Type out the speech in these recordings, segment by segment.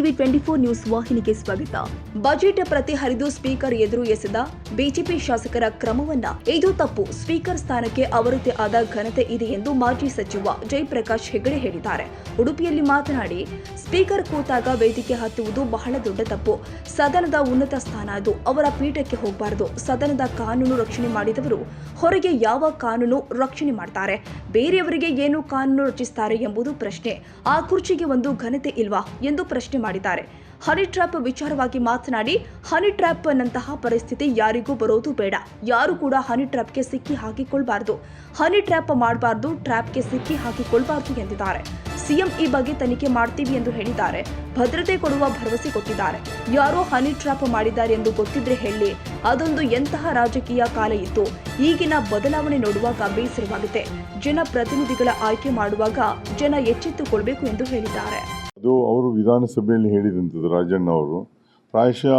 TV twenty four news ವಾಹಿನಿಗೆ ಸ್ವಾಗತ. Budget ಪ್ರತಿ ಹರಿದು ಸ್ಪೀಕರ್ ಎದುರು ಎಸೆದ ಬಿಜೆಪಿ ಶಾಸಕರ ಕ್ರಮವನ್ನ ಇದು ತಪ್ಪು. ಸ್ಪೀಕರ್ ಸ್ಥಾನಕ್ಕೆ ಅವರದ್ದೇ ಆದ ಘನತೆ ಇದೆ ಎಂದು ಮಾಜಿ ಸಚಿವ ಜಯಪ್ರಕಾಶ್ ಹೆಗಡೆ ಹೇಳಿದ್ದಾರೆ. ಉಡುಪಿಯಲ್ಲಿ ಮಾತನಾಡಿ, ಸ್ಪೀಕರ್ ಕೂತಾಗ ವೇದಿಕೆ ಹತ್ತುವುದು ಬಹಳ ದೊಡ್ಡ ತಪ್ಪು. ಸದನದ ಉನ್ನತ ಸ್ಥಾನ ಅದು. ಅವರ ಪೀಠಕ್ಕೆ ಹೋಗಬಾರದು. ಸದನದ ಕಾನೂನು ರಕ್ಷಣೆ ಮಾಡಿದವರು ಹೊರಗೆ ಯಾವ ಕಾನೂನು ರಕ್ಷಣೆ ಮಾಡ್ತಾರೆ? ಬೇರೆಯವರಿಗೆ ಏನು ಕಾನೂನು ರಚಿಸ್ತಾರೆ ಎಂಬುದು ಪ್ರಶ್ನೆ. ಆ ಕುರ್ಚಿಗೆ ಒಂದು ಘನತೆ ಇಲ್ವಾ? ಎಂದು ಪ್ರಶ್ನೆ ಮಾಡಿದ್ದಾರೆ. ಹನಿ ಟ್ರ್ಯಾಪ್ ವಿಚಾರವಾಗಿ ಮಾತನಾಡಿ, ಹನಿ ಟ್ರ್ಯಾಪ್ ನಂತಹ ಪರಿಸ್ಥಿತಿ ಯಾರಿಗೂ ಬರೋದು ಬೇಡ. ಯಾರು ಕೂಡ ಹನಿ ಟ್ರ್ಯಾಪ್ಗೆ ಸಿಕ್ಕಿ ಹಾಕಿಕೊಳ್ಬಾರ್ದು. ಹನಿ ಟ್ರ್ಯಾಪ್ ಮಾಡಬಾರ್ದು, ಟ್ರ್ಯಾಪ್ಗೆ ಸಿಕ್ಕಿ ಹಾಕಿಕೊಳ್ಬಾರ್ದು ಎಂದಿದ್ದಾರೆ. ಸಿಎಂ ಈ ಬಗ್ಗೆ ತನಿಖೆ ಮಾಡ್ತೀವಿ ಎಂದು ಹೇಳಿದ್ದಾರೆ. ಭದ್ರತೆ ಕೊಡುವ ಭರವಸೆ ಕೊಟ್ಟಿದ್ದಾರೆ. ಯಾರೋ ಹನಿ ಟ್ರ್ಯಾಪ್ ಮಾಡಿದ್ದಾರೆ ಎಂದು ಗೊತ್ತಿದ್ರೆ ಹೇಳಿ. ಅದೊಂದು ಎಂತಹ ರಾಜಕೀಯ ಕಾಲ ಇತ್ತು ಈಗಿನ ಬದಲಾವಣೆ ನೋಡುವಾಗ ಬೇಸರವಾಗುತ್ತೆ. ಜನಪ್ರತಿನಿಧಿಗಳ ಆಯ್ಕೆ ಮಾಡುವಾಗ ಜನ ಎಚ್ಚೆತ್ತುಕೊಳ್ಬೇಕು ಎಂದು ಹೇಳಿದ್ದಾರೆ. ಅದು ಅವರು ವಿಧಾನಸಭೆಯಲ್ಲಿ ಹೇಳಿದಂಥದ್ದು ರಾಜಣ್ಣ ಅವರು ಪ್ರಾಯಶಃ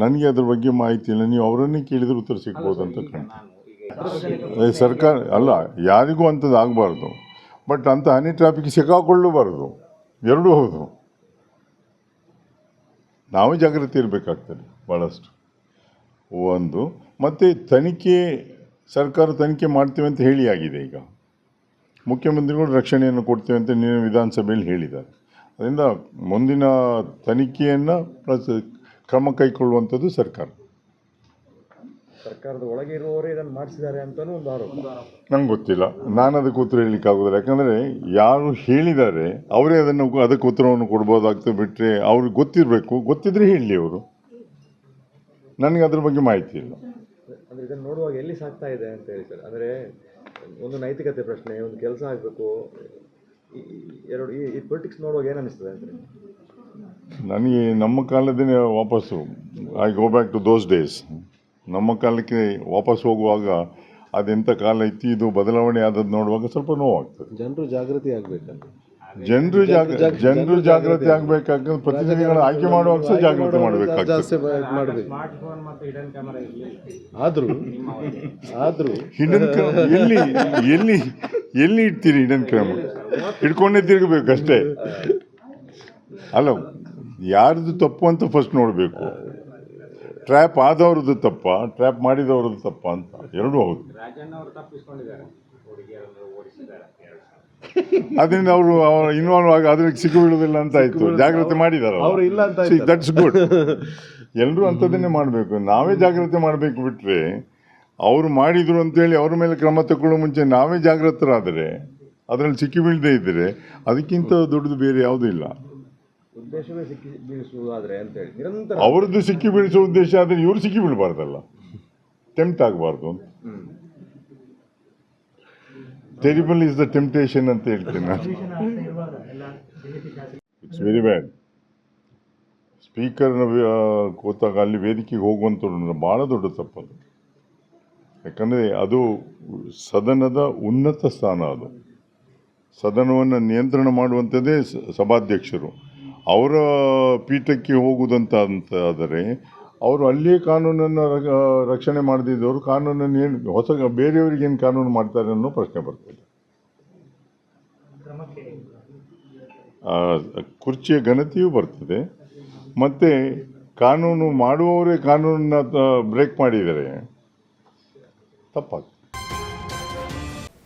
ನನಗೆ ಅದ್ರ ಬಗ್ಗೆ ಮಾಹಿತಿ ಇಲ್ಲ. ನೀವು ಅವರನ್ನೇ ಕೇಳಿದ್ರೆ ಉತ್ತರ ಸಿಗ್ಬೋದು ಅಂತ ಕಾಣ್ತೀನಿ ಸರ್ಕಾರ ಅಲ್ಲ ಯಾರಿಗೂ ಅಂಥದ್ದು ಆಗಬಾರ್ದು. ಬಟ್ ಅಂಥ ಹನಿ ಟ್ರಾಫಿಕ್ ಸಿಕ್ಕಾಕೊಳ್ಳಬಾರ್ದು. ಎರಡೂ ಹೌದು. ನಾವೇ ಜಾಗೃತಿ ಇರಬೇಕಾಗ್ತದೆ ಭಾಳಷ್ಟು ಒಂದು ಮತ್ತು ತನಿಖೆ ಸರ್ಕಾರ ತನಿಖೆ ಮಾಡ್ತೀವಿ ಅಂತ ಹೇಳಿ ಆಗಿದೆ ಈಗ. ಮುಖ್ಯಮಂತ್ರಿಗಳು ರಕ್ಷಣೆಯನ್ನು ಕೊಡ್ತೇವೆ ಅಂತ ನಿನ್ನೆ ವಿಧಾನಸಭೆಯಲ್ಲಿ ಹೇಳಿದ್ದಾರೆ. ಅದರಿಂದ ಮುಂದಿನ ತನಿಖೆಯನ್ನು ಪ್ಲಸ್ ಕ್ರಮ ಕೈಗೊಳ್ಳುವಂಥದ್ದು ಸರ್ಕಾರ. ಸರ್ಕಾರದ ಒಳಗೆ ಇರುವವರೇ ಇದನ್ನು ಮಾಡಿಸಿದ್ದಾರೆ ಅಂತಲೂ ಒಂದು ಆರೋಪ. ನಂಗೆ ಗೊತ್ತಿಲ್ಲ. ನಾನು ಅದಕ್ಕೆ ಉತ್ತರ ಹೇಳಲಿಕ್ಕೆ ಆಗೋದಿಲ್ಲ. ಯಾಕಂದರೆ ಯಾರು ಹೇಳಿದ್ದಾರೆ ಅವರೇ ಅದನ್ನು ಅದಕ್ಕೆ ಉತ್ತರವನ್ನು ಕೊಡ್ಬೋದಾಗ್ತದೆ ಬಿಟ್ಟರೆ ಅವ್ರಿಗೆ ಗೊತ್ತಿರಬೇಕು. ಗೊತ್ತಿದ್ರೆ ಹೇಳಲಿ ಅವರು. ನನಗೆ ಅದ್ರ ಬಗ್ಗೆ ಮಾಹಿತಿ ಇಲ್ಲ. ಅಂದರೆ ಇದನ್ನು ನೋಡುವಾಗ ಎಲ್ಲಿ ಸಾಕ್ತಾ ಇದೆ ಅಂತ ಹೇಳಿ ಸರ್. ಅಂದರೆ ಒಂದು ನೈತಿಕತೆ ಪ್ರಶ್ನೆ ಒಂದು ಕೆಲಸ ಆಗಬೇಕು. ಎರಡು ಈ ಪೊಲಿಟಿಕ್ಸ್ ನೋಡುವಾಗ ಏನು ಅನಿಸ್ತದೆ ಅಂದರೆ ನನಗೆ ನಮ್ಮ ಕಾಲದೇ ವಾಪಸ್ಸು. I go back to those days ನಮ್ಮ ಕಾಲಕ್ಕೆ ವಾಪಸ್ ಹೋಗುವಾಗ ಅದೆಂಥ ಕಾಲ ಇತ್ತು ಇದು ಬದಲಾವಣೆ ಆದದ್ದು ನೋಡುವಾಗ ಸ್ವಲ್ಪ ನೋವಾಗ್ತದೆ. ಜನರು ಜಾಗೃತಿ ಆಗಬೇಕಂತ ಜನರು ಜಾಗ ಜನರು ಜಾಗೃತಿ ಆಗಬೇಕಾಗ್ತದೆ. ಪ್ರತಿನಿಧಿಗಳ ಆಯ್ಕೆ ಮಾಡುವಾಗ ಸಹ ಜಾಗೃತಿ ಮಾಡಬೇಕಾಗ್ತದೆ. ಆದರೂ ಆದರೂ ಹಿಡನ್ ಎಲ್ಲಿ ಎಲ್ಲಿ ಎಲ್ಲಿ ಇಡ್ತೀರಿ ಹಿಡನ್ ಕ್ರಮ ಹಿಡ್ಕೊಂಡೇ ತಿರುಗಬೇಕು ಅಷ್ಟೇ ಅಲ್ಲ ಯಾರ್ದು ತಪ್ಪು ಅಂತ ಫಸ್ಟ್ ನೋಡಬೇಕು. ಟ್ರ್ಯಾಪ್ ಆದವ್ರದ್ದು ತಪ್ಪ ಟ್ರ್ಯಾಪ್ ಮಾಡಿದವ್ರದ್ದು ತಪ್ಪ ಅಂತ. ಎರಡೂ ಹೌದು. ಅದರಿಂದ ಅವರು ಇನ್ವಾಲ್ವ್ ಆಗ ಅದಕ್ಕೆ ಸಿಕ್ಕು ಬೀಳುವುದಿಲ್ಲ ಅಂತ ಆಯ್ತು. ಜಾಗ್ರತೆ ಮಾಡಿದಾರ ಅವರು. ಇಲ್ಲ ಅಂತ ಆಯ್ತಲ್ಲ. ದಟ್ಸ್ ಗುಡ್ ಎಲ್ಲರೂ ಅಂಥದ್ದನ್ನೇ ಮಾಡಬೇಕು. ನಾವೇ ಜಾಗ್ರತೆ ಮಾಡಬೇಕು ಬಿಟ್ಟರೆ ಅವರು ಮಾಡಿದ್ರು ಅಂತೇಳಿ ಅವ್ರ ಮೇಲೆ ಕ್ರಮ ತಗೊಳ್ಳೋ ಮುಂಚೆ ನಾವೇ ಜಾಗೃತರಾದರೆ ಅದರಲ್ಲಿ ಸಿಕ್ಕಿ ಬೀಳದೇ ಇದ್ದರೆ ಅದಕ್ಕಿಂತ ದೊಡ್ಡದು ಬೇರೆ ಯಾವುದೂ ಇಲ್ಲ. ಉದ್ದೇಶವೇ ಸಿಕ್ಕಿ ಬೀಳಿಸುವ ಅಂತೇಳಿ ನಿರಂತರ. ಅವ್ರದ್ದು ಸಿಕ್ಕಿ ಬೀಳಿಸೋ ಉದ್ದೇಶ ಆದರೆ ಇವರು ಸಿಕ್ಕಿ ಬೀಳಬಾರ್ದಲ್ಲ. ಟೆಂಪ್ಟ್ ಆಗಬಾರ್ದು ಅಂತ. ಟೆರಿಬಲ್ ಇಸ್ ದ ಟೆಂಪ್ಟೇಷನ್ ಅಂತ ಹೇಳ್ತೇನೆ ನಾನು. ಇಟ್ಸ್ ವೆರಿ ಬ್ಯಾಡ್ ಸ್ಪೀಕರ್ನ ಕೂತಾಗ ಅಲ್ಲಿ ವೇದಿಕೆಗೆ ಹೋಗುವಂಥದ್ದು ಭಾಳ ದೊಡ್ಡ ತಪ್ಪದು. ಯಾಕಂದರೆ ಅದು ಸದನದ ಉನ್ನತ ಸ್ಥಾನ ಅದು. ಸದನವನ್ನು ನಿಯಂತ್ರಣ ಮಾಡುವಂಥದ್ದೇ ಸಭಾಧ್ಯಕ್ಷರು. ಅವರ ಪೀಠಕ್ಕೆ ಹೋಗುವುದಂತ ಅಂತ ಆದರೆ ಅವರು ಅಲ್ಲಿಯೇ ಕಾನೂನನ್ನು ರಕ್ಷಣೆ ಮಾಡದಿದ್ದವರು ಕಾನೂನನ್ನು ಏನು ಹೊಸ ಬೇರೆಯವರಿಗೆ ಏನು ಕಾನೂನು ಮಾಡ್ತಾರೆ ಅನ್ನೋ ಪ್ರಶ್ನೆ ಬರ್ತದೆ. ಕುರ್ಚಿಯ ಘನತೆಯೂ ಬರ್ತದೆ. ಮತ್ತು ಕಾನೂನು ಮಾಡುವವರೇ ಕಾನೂನನ್ನ ಬ್ರೇಕ್ ಮಾಡಿದರೆ ತಪ್ಪಾಗ್ತದೆ.